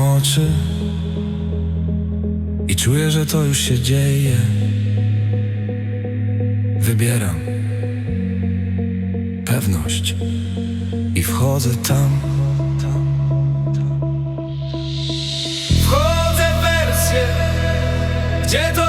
Oczy i czuję, że to już się dzieje. Wybieram pewność i wchodzę tam. Wchodzę w wersję, gdzie to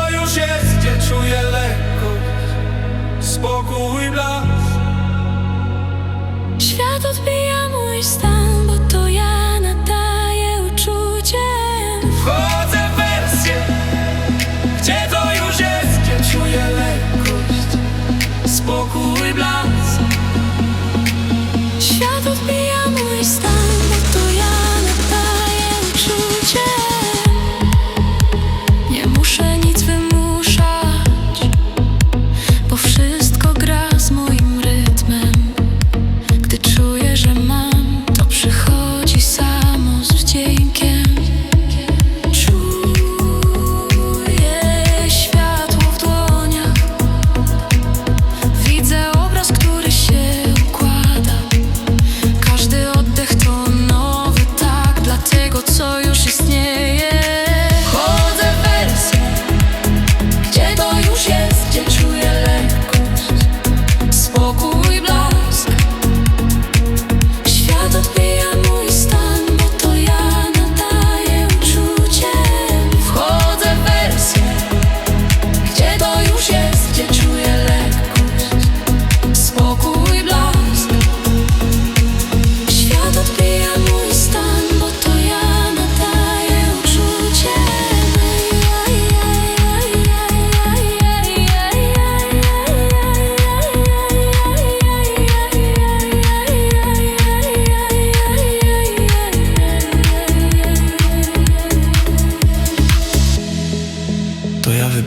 blanc.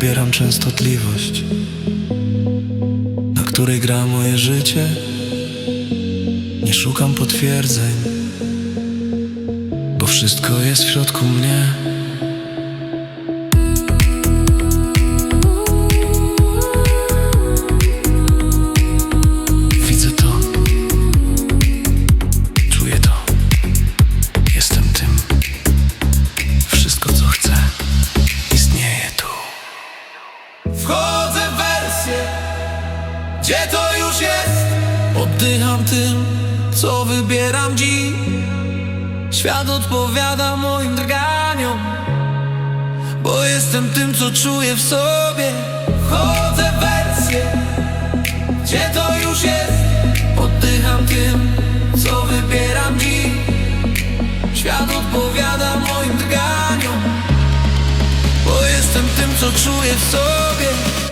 wybieram częstotliwość, na której gra moje życie. Nie szukam potwierdzeń, bo wszystko jest w środku mnie. oddycham tym, co wybieram dziś. Świat odpowiada moim drganiom Bo jestem tym, co czuję w sobie. Wchodzę w wersję, gdzie to już jest? Oddycham tym, co wybieram dziś. Świat odpowiada moim drganiom Bo jestem tym, co czuję w sobie.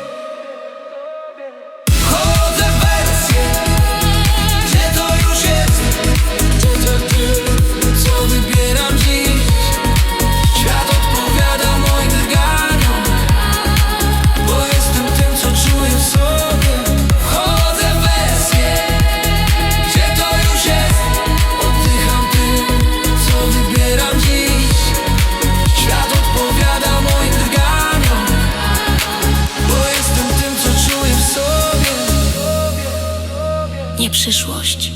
przyszłość.